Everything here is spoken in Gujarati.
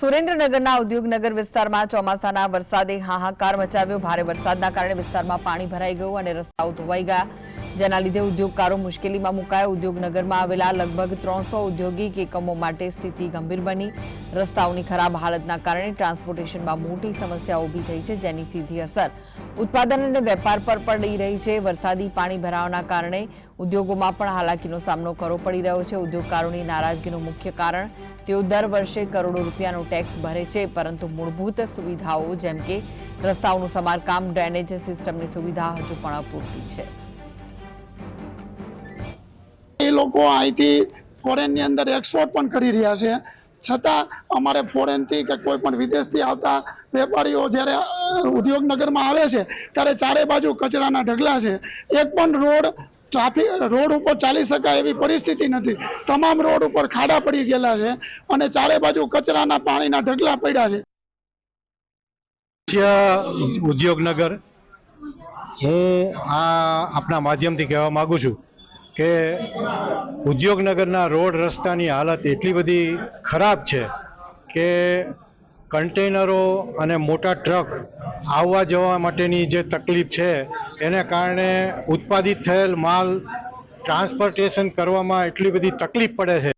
સુરેન્દ્રનગરના ઉદ્યોગનગર વિસ્તારમાં ચોમાસાના વરસાદે હાહાકાર મચાવ્યો. ભારે વરસાદના કારણે વિસ્તારમાં પાણી ભરાઈ ગયું અને રસ્તાઓ ધોવાઈ ગયા. જેના લીધે ઉદ્યોગકારો મુશ્કેલીમાં મુકાયા. ઉદ્યોગનગરમાં આવેલા લગભગ ત્રણસો ઔદ્યોગિક એકમો માટે સ્થિતિ ગંભીર બની. રસ્તાઓની ખરાબ હાલતના કારણે ટ્રાન્સપોર્ટેશનમાં મોટી સમસ્યા ઊભી થઈ છે, જેની સીધી અસર ઉત્પાદન અને વેપાર પર પડી રહી છે. વરસાદી પાણી ભરાવાના કારણે ઉદ્યોગોમાં પણ હાલાકીનો સામનો કરવો પડી રહ્યો છે. ઉદ્યોગકારોની નારાજગીનું મુખ્ય કારણ, તેઓ દર વર્ષે કરોડો રૂપિયાનો ટેક્સ ભરે છે, પરંતુ મૂળભૂત સુવિધાઓ, જેમ કે રસ્તાઓનું સમારકામ, ડ્રેનેજ સિસ્ટમની સુવિધા હજુ પણ અપૂરતી છે. લોકો અહીંથી ફોરેનની અંદર એક્સપોર્ટ પણ કરી રહ્યા છે. છતાં અમારે ફોરેનથી કે કોઈ પણ વિદેશથી આવતા વેપારીઓ જ્યારે ઉદ્યોગનગરમાં આવે છે, ત્યારે ચારે બાજુ કચરાના ઢગલા છે. એક પણ રોડ ટ્રાફિક, રોડ ઉપર ચાલી શકાય એવી પરિસ્થિતિ નથી. તમામ રોડ ઉપર ખાડા પડી ગયેલા છે અને ચારે બાજુ કચરાના પાણીના ઢગલા પડ્યા છે. ઉદ્યોગનગર હું આ આપણા માધ્યમથી કહેવા માગું છું. કે ઉદ્યોગનગરના રોડ રસ્તાની હાલત એટલી બધી ખરાબ છે કે કન્ટેનરો અને મોટા ટ્રક આવવા જવા માટેની જે તકલીફ છે, એને કારણે ઉત્પાદિત થયેલ માલ ટ્રાન્સપોર્ટેશન કરવામાં એટલી બધી તકલીફ પડે છે.